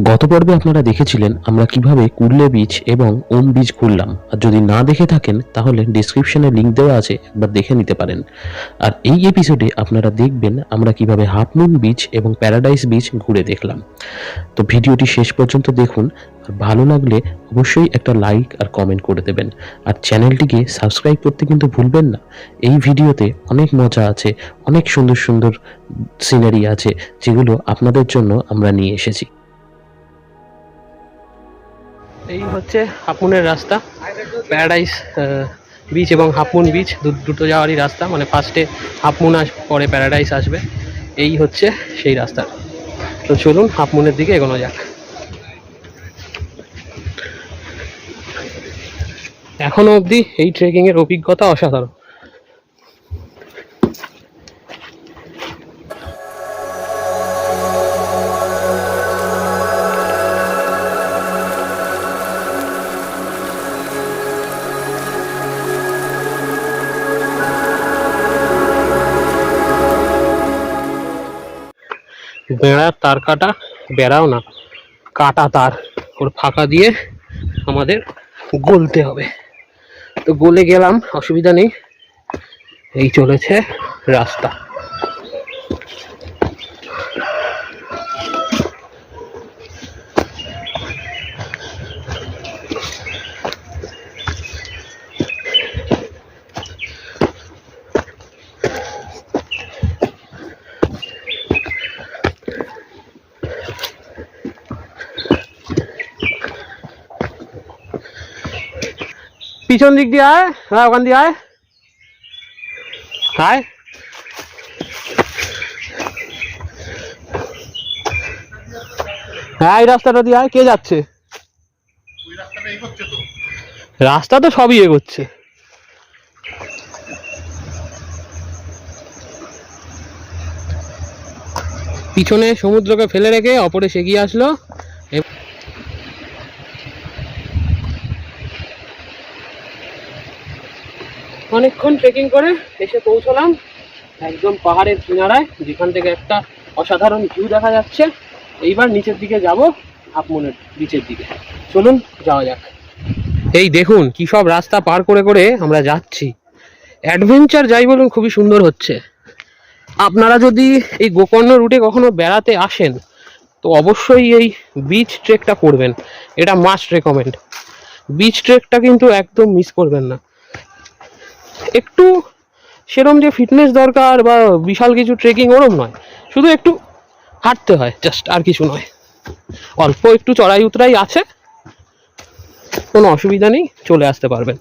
গত পর্বে আপনারা দেখেছিলেন আমরা কীভাবে কুর্লে বীচ এবং ওম বীচ ঘুরলাম আর যদি না দেখে থাকেন, তাহলে ডিসক্রিপশনে লিংক দেওয়া আছে, একবার দেখে নিতে পারেন। আর এই এপিসোডে আপনারা দেখবেন আমরা কীভাবে হাফ মুন বিচ এবং প্যারাডাইস বিচ ঘুরে দেখলাম। তো ভিডিওটি শেষ পর্যন্ত দেখুন, আর ভালো লাগলে অবশ্যই একটা লাইক আর কমেন্ট করে দেবেন। আর চ্যানেলটিকে সাবস্ক্রাইব করতে কিন্তু ভুলবেন না। এই ভিডিওতে অনেক মজা আছে, অনেক সুন্দর সুন্দর সিনারি আছে, যেগুলো আপনাদের জন্য আমরা নিয়ে এসেছি। এই হচ্ছে হাপুনের রাস্তা প্যারাডাইস বিচ এবং হাপুন বিচ দুটো যাওয়ারই রাস্তা মানে ফার্স্টে হাফমুন আস, পরে প্যারাডাইস আসবে। এই হচ্ছে সেই রাস্তা। তো চলুন হাফমুনের দিকে এগোনো যাক। এখনও অবধি এই ট্রেকিংয়ের অভিজ্ঞতা অসাধারণ। বেড়ার তার কাটা, বেড়াও না। কাটা তার। ওর ফাঁকা দিয়ে আমাদের গলতে হবে। তো গলে গেলাম, অসুবিধা নেই। এই চলেছে রাস্তা। পিছন দিক দিয়ে আয় হ্যাঁ ওখান দিয়ে আয়। আয়। হ্যাঁ এই রাস্তাটা দিয়ে আয়, কে যাচ্ছে? রাস্তা তো সবই এগোচ্ছে। পিছনে সমুদ্রকে ফেলে রেখে অপরে এগিয়ে আসলো এব- অনেকক্ষণ ট্রেকিং করে এসে পৌঁছলাম একদম পাহাড়ের কিনারায়, যেখান থেকে একটা অসাধারণ ভিউ দেখা যাচ্ছে। এইবার নিচের দিকে যাব আপমনের বিচের দিকে। চলুন, যাওয়া যাক। এই দেখুন, কি সব রাস্তা পার করে করে আমরা যাচ্ছি। অ্যাডভেঞ্চার যাই বলুন, খুবই সুন্দর হচ্ছে। আপনারা যদি এই গোকর্ণ রুটে কখনো বেড়াতে আসেন, তো অবশ্যই এই বিচ ট্রেকটা করবেন। এটা মাস্ট রেকমেন্ড বিচ ট্রেকটা কিন্তু একদম মিস করবেন না। একটু সেরম যে ফিটনেস দরকার বা বিশাল কিছু ট্রেকিং ওরম নয়। শুধু একটু হাঁটতে হয় জাস্ট আর কিছু নয়। অল্প একটু চড়াই উতরাই আছে, কোনো অসুবিধা নেই, চলে আসতে পারবেন।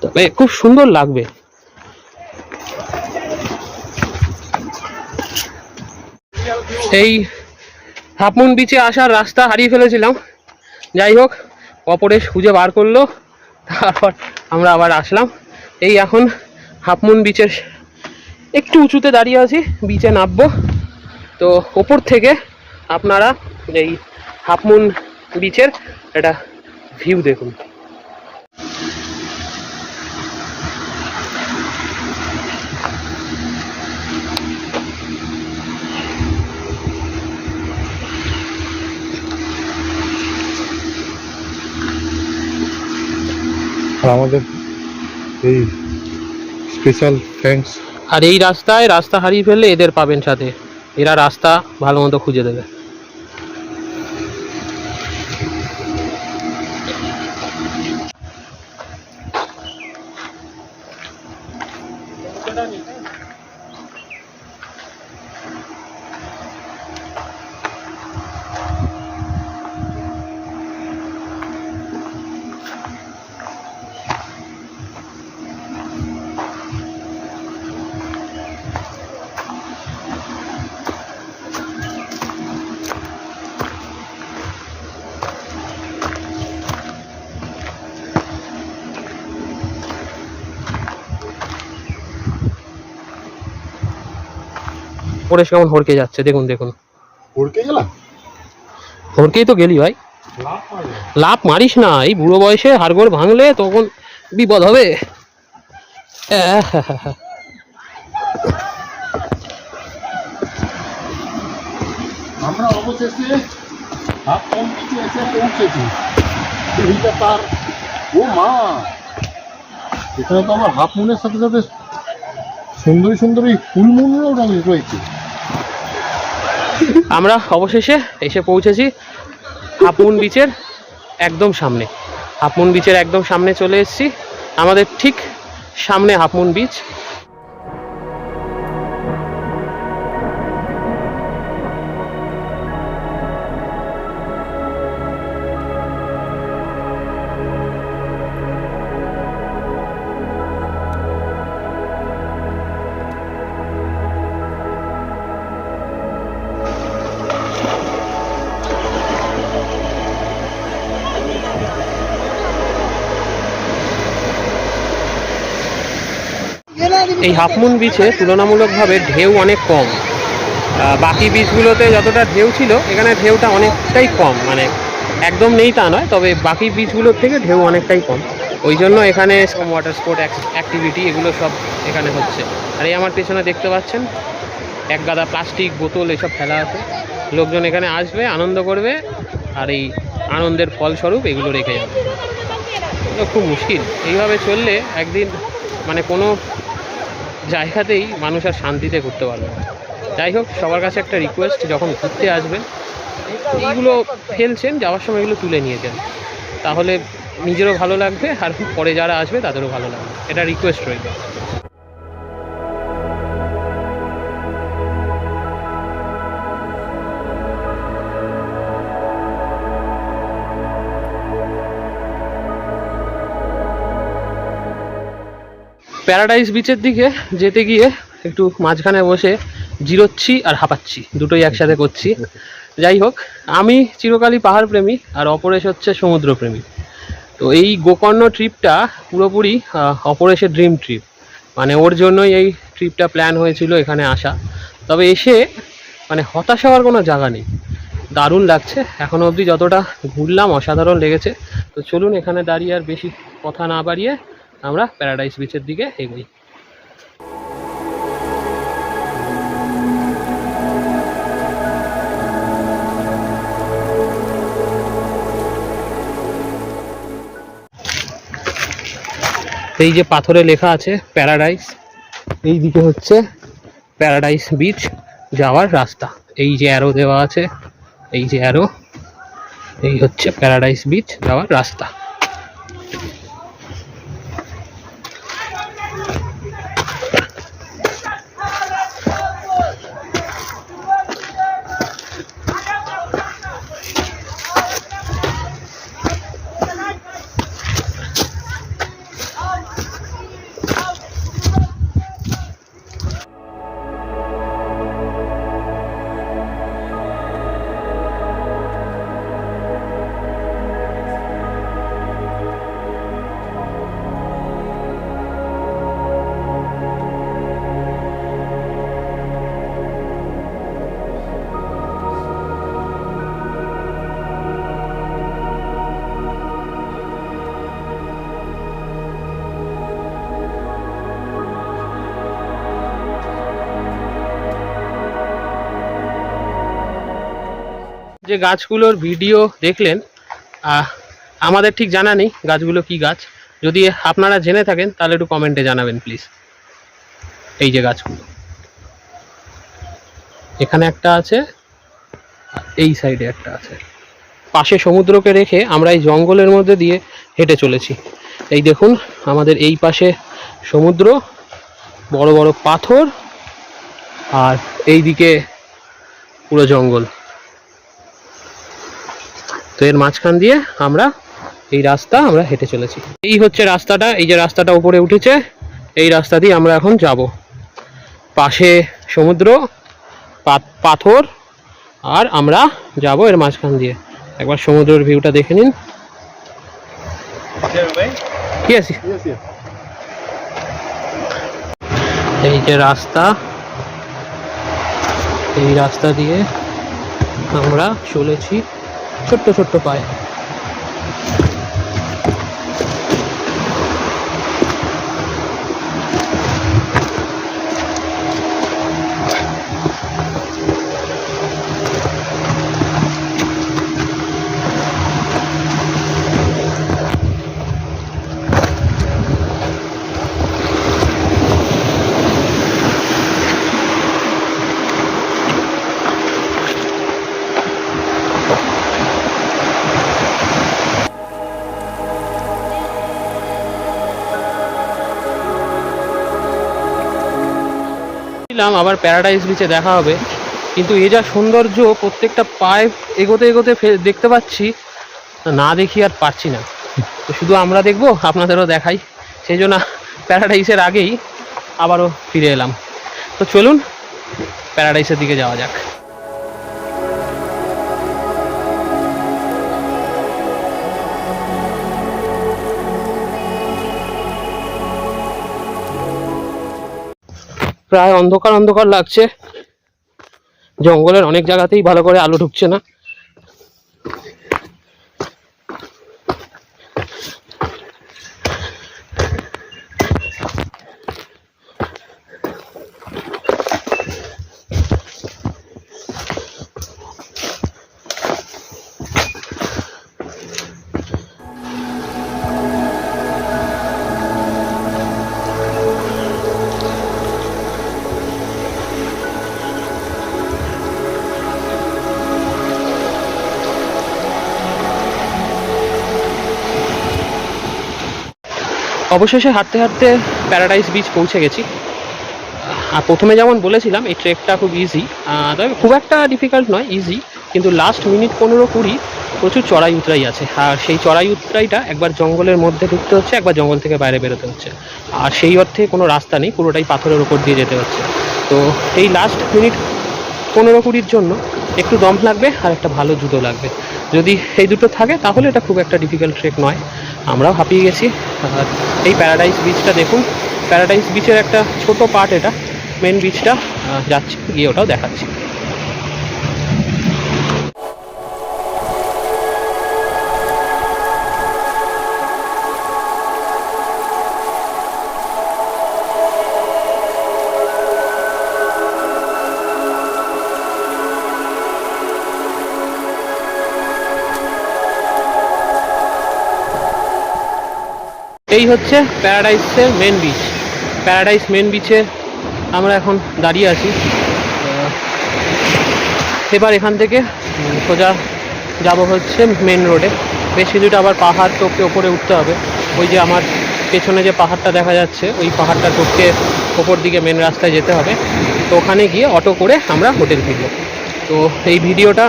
তবে খুব সুন্দর লাগবে। এই হাফমুন বিচে আসার রাস্তা হারিয়ে ফেলেছিলাম। যাই হোক, অপরেশ খুঁজে বার করল। তারপর আমরা আবার আসলাম। এই এখন হাফমুন বিচের একটু উঁচুতে দাঁড়িয়ে আছি বিচে নামবো। তো ওপর থেকে আপনারা এই হাফমুন বিচের একটা ভিউ দেখুন। আর আমাদের এই স্পেশাল থ্যাঙ্কস আর এই রাস্তায় রাস্তা হারিয়ে ফেললে এদের পাবেন সাথে। এরা রাস্তা ভালো মতো খুঁজে দেবে। পরেশ কেমন হরকে যাচ্ছে দেখুন দেখুন। উড়কে গেলাম? হরকেই তো গেলি ভাই। লাভ মারিস না এই বুড়ো বয়সে হাড়গোড় ভাঙলে তখন বিপদ হবে। আমরা অবশেষে হাফ কমপ্লিটে এসে পৌঁছেছি। এইটা তার ও মা। এখানে তো আমার হাফ মুনের সাথে সাথে সুন্দরী সুন্দরী ফুল মুনেরও রয়েছে। আমরা অবশেষে এসে পৌঁছেছি হাপুন বিচের একদম সামনে। হাপুন বিচের একদম সামনে চলে এসেছি। আমাদের ঠিক সামনে হাপুন বিচ এই হাফমুন বিচে তুলনামূলকভাবে ঢেউ অনেক কম। বাকি বিচগুলোতে যতটা ঢেউ ছিল, এখানে ঢেউটা অনেকটাই কম। মানে একদম নেই তা নয়, তবে বাকি বিচগুলোর থেকে ঢেউ অনেকটাই কম। ওই জন্য এখানে ওয়াটার স্পোর্ট অ্যাক্টিভিটি এগুলো সব এখানে হচ্ছে। আর এই আমার পেছনে দেখতে পাচ্ছেন, এক গাদা প্লাস্টিক বোতল এসব ফেলা আছে। লোকজন এখানে আসবে, আনন্দ করবে, আর এই আনন্দের ফলস্বরূপ এগুলো রেখে যাবে। খুব মুশকিল। এইভাবে চললে একদিন মানে কোনো জায়গাতেই মানুষ আর শান্তিতে ঘুরতে পারবে না। যাই হোক, সবার কাছে একটা রিকোয়েস্ট যখন ঘুরতে আসবেন এইগুলো ফেলছেন, যাওয়ার সময় এগুলো তুলে নিয়েছেন। তাহলে নিজেরও ভালো লাগবে, আর পরে যারা আসবে, তাদেরও ভালো লাগবে। এটা রিকোয়েস্ট রইল। প্যারাডাইস বিচের দিকে যেতে গিয়ে একটু মাঝখানে বসে জিরোচ্ছি আর হাঁপাচ্ছি, দুটোই একসাথে করছি। যাই হোক, আমি চিরকালই পাহাড় প্রেমী আর অপরেশ হচ্ছে সমুদ্র প্রেমী তো এই গোকর্ণ ট্রিপটা পুরোপুরি অপরেশের ড্রিম ট্রিপ। মানে ওর জন্যই এই ট্রিপটা প্ল্যান হয়েছিল এখানে আসা। তবে এসে মানে হতাশ হওয়ার কোনো জায়গা নেই। দারুণ লাগছে। এখনও অবধি যতটা ঘুরলাম, অসাধারণ লেগেছে। তো চলুন এখানে দাঁড়িয়ে আর বেশি কথা না বাড়িয়ে আমরা প্যারাডাইস বিচের দিকে এগোই। এই যে পাথরে লেখা আছে প্যারাডাইস, এই দিকে হচ্ছে প্যারাডাইস বিচ যাওয়ার রাস্তা। এই যে অ্যারো দেওয়া আছে, এই যে অ্যারো এই হচ্ছে প্যারাডাইস বিচ যাওয়ার রাস্তা। যে গাছগুলোর ভিডিও দেখলেন আমাদের ঠিক জানা নেই গাছগুলো কি গাছ। যদি আপনারা জেনে থাকেন, তাহলে একটু কমেন্টে জানাবেন প্লিজ এই যে গাছগুলো। এখানে একটা আছে এই সাইডে একটা আছে। পাশে সমুদ্রকে রেখে আমরা এই জঙ্গলের মধ্যে দিয়ে হেঁটে চলেছি। এই দেখুন, আমাদের এই পাশে সমুদ্র, বড় বড় পাথর, আর এই দিকে পুরো জঙ্গল। তো এর মাঝখান দিয়ে আমরা এই রাস্তা আমরা হেঁটে চলেছি। এই হচ্ছে রাস্তাটা, এই যে রাস্তাটা উপরে উঠেছে, এই রাস্তা দিয়ে আমরা এখন যাব। পাশে সমুদ্র পাথর, আর আমরা যাব এর মাঝখান দিয়ে। একবার সমুদ্রের ভিউটা দেখে নিন। কি আছে? এই যে রাস্তা, এই রাস্তা দিয়ে আমরা চলেছি। ছোট্ট ছোট্ট পায়ে। ছিলাম আবার প্যারাডাইস বিচে দেখা হবে। কিন্তু এ যা সৌন্দর্য, প্রত্যেকটা পায়ে এগোতে এগোতে দেখতে পাচ্ছি, না দেখি আর পারছি না। তো শুধু আমরা দেখব, আপনাদেরও দেখাই। সেই জন্য প্যারাডাইসের আগেই আবারও ফিরে এলাম। তো চলুন প্যারাডাইসের দিকে যাওয়া যাক। প্রায় অন্ধকার অন্ধকার লাগছে। জঙ্গলের অনেক জায়গাতেই ভালো করে আলো ঢুকছে না। অবশেষে হাঁটতে হাঁটতে প্যারাডাইস বিচ পৌঁছে গেছি। আর প্রথমে যেমন বলেছিলাম, এই ট্রেকটা খুব ইজি তবে খুব একটা ডিফিকাল্ট নয় ইজি কিন্তু লাস্ট মিনিট পনেরো কুড়ি প্রচুর চড়াই উতরাই আছে। আর সেই চড়াই উতরাইটা একবার জঙ্গলের মধ্যে ঢুকতে হচ্ছে, একবার জঙ্গল থেকে বাইরে বেরোতে হচ্ছে। আর সেই অর্থে কোনো রাস্তা নেই, পুরোটাই পাথরের ওপর দিয়ে যেতে হচ্ছে। তো এই লাস্ট মিনিট পনেরো কুড়ির জন্য একটু দম লাগবে আর একটা ভালো জুতো লাগবে। যদি এই দুটো থাকে, তাহলে এটা খুব একটা ডিফিকাল্ট ট্রেক নয়। আমরাও হাঁপিয়ে গেছি। আর এই প্যারাডাইস বিচটা দেখুন। প্যারাডাইস বিচের একটা ছোট পার্ট এটা। মেন বিচটা যাচ্ছি, গিয়ে ওটাও দেখাচ্ছি। এই হচ্ছে প্যারাডাইসের মেন বিচ প্যারাডাইস মেন বিচে আমরা এখন দাঁড়িয়ে আছি। এবার এখান থেকে সোজা যাব হচ্ছে মেন রোডে বেশ কিছুটা আবার পাহাড় টোপকে ওপরে উঠতে হবে। ওই যে আমার পেছনে যে পাহাড়টা দেখা যাচ্ছে, ওই পাহাড়টা টপকে ওপর দিকে মেন রাস্তায় যেতে হবে। তো ওখানে গিয়ে অটো করে আমরা হোটেল ফিরব। তো এই ভিডিওটা,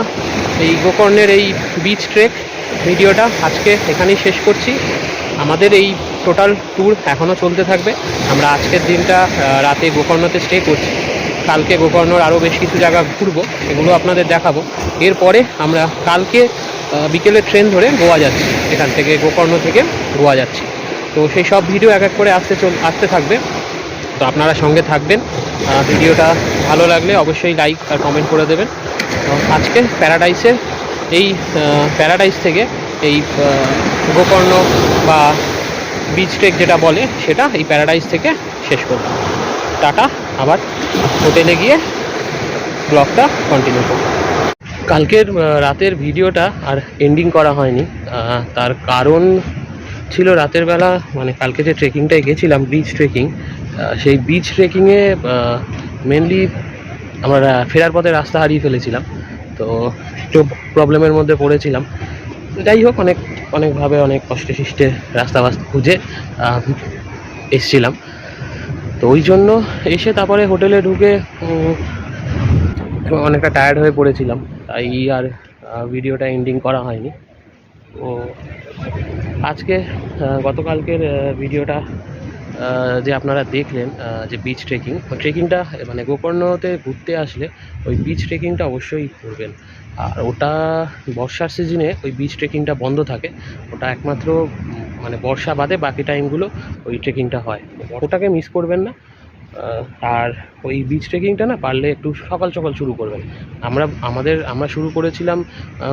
এই গোকর্ণের এই বিচ ট্রেক ভিডিওটা আজকে এখানেই শেষ করছি। আমাদের এই টোটাল ট্যুর এখনও চলতে থাকবে। আমরা আজকের দিনটা রাতে গোকর্ণতে স্টে করছি। কালকে গোকর্ণর আরও বেশ কিছু জায়গা ঘুরবো, সেগুলো আপনাদের দেখাবো। এরপরে আমরা কালকে বিকেলে ট্রেন ধরে গোয়া যাচ্ছি। এখান থেকে গোকর্ণ থেকে গোয়া যাচ্ছি। তো সেই সব ভিডিও এক এক করে আসতে চল, আসতে থাকবে। তো আপনারা সঙ্গে থাকবেন। ভিডিওটা ভালো লাগলে অবশ্যই লাইক আর কমেন্ট করে দেবেন। আজকে প্যারাডাইসের এই প্যারাডাইস থেকে এই গোকর্ণ বা বিচ ট্রেক যেটা বলে সেটা এই প্যারাডাইস থেকে শেষ করব। টাটা, আবার হোটেলে গিয়ে ব্লগটা কন্টিনিউ করব। কালকের রাতের ভিডিওটা আর এন্ডিং করা হয়নি। তার কারণ ছিল রাতের বেলা মানে কালকে যে ট্রেকিংটায় গেছিলাম বিচ ট্রেকিং সেই বিচ ট্রেকিংয়ে মেনলি আমরা ফেরার পথে রাস্তা হারিয়ে ফেলেছিলাম। তো একটু প্রবলেমের মধ্যে পড়েছিলাম। যাই হোক, অনেক, অনেকভাবে অনেক কষ্টে শিষ্টে রাস্তা বাস্তা খুঁজে এসছিলাম। তো ওই জন্য এসে তারপরে হোটেলে ঢুকে অনেকটা টায়ার্ড হয়ে পড়েছিলাম। তাই আর ভিডিওটা এন্ডিং করা হয়নি। ও আজকে গতকালকের ভিডিওটা যে আপনারা দেখলেন যে বিচ ট্রেকিং ট্রেকিংটা মানে গোকর্ণতে ঘুরতে আসলে ওই বিচ ট্রেকিংটা অবশ্যই করবেন। আর ওটা বর্ষার সিজনে ওই বিচ ট্রেকিংটা বন্ধ থাকে। ওটা একমাত্র মানে বর্ষা বাদে বাকি টাইমগুলো ওই ট্রেকিংটা হয়। ওটাকে মিস করবেন না। আর ওই বিচ ট্রেকিংটা না পারলে একটু সকাল সকাল শুরু করবেন। আমরা, আমাদের, আমরা শুরু করেছিলাম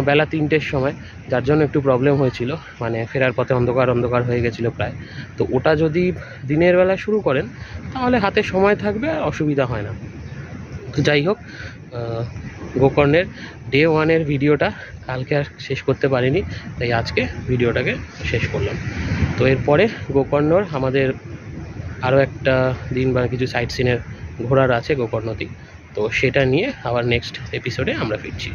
বেলা তিনটের সময়, যার জন্য একটু প্রবলেম হয়েছিল। মানে ফেরার পথে অন্ধকার অন্ধকার হয়ে গেছিল প্রায়। তো ওটা যদি দিনের বেলা শুরু করেন, তাহলে হাতে সময় থাকবে আর অসুবিধা হয় না। তো যাই হোক গোকর্ণের ডে ওয়ানের ভিডিওটা কালকে আর শেষ করতে পারিনি, তাই আজকে ভিডিওটাকে শেষ করলাম। তো এরপরে গোকর্ণর আমাদের আরও একটা দিন বা কিছু সাইট সিনের ঘোরার আছে গোকর্ণতি। তো সেটা নিয়ে আবার নেক্সট এপিসোডে আমরা ফিরছি।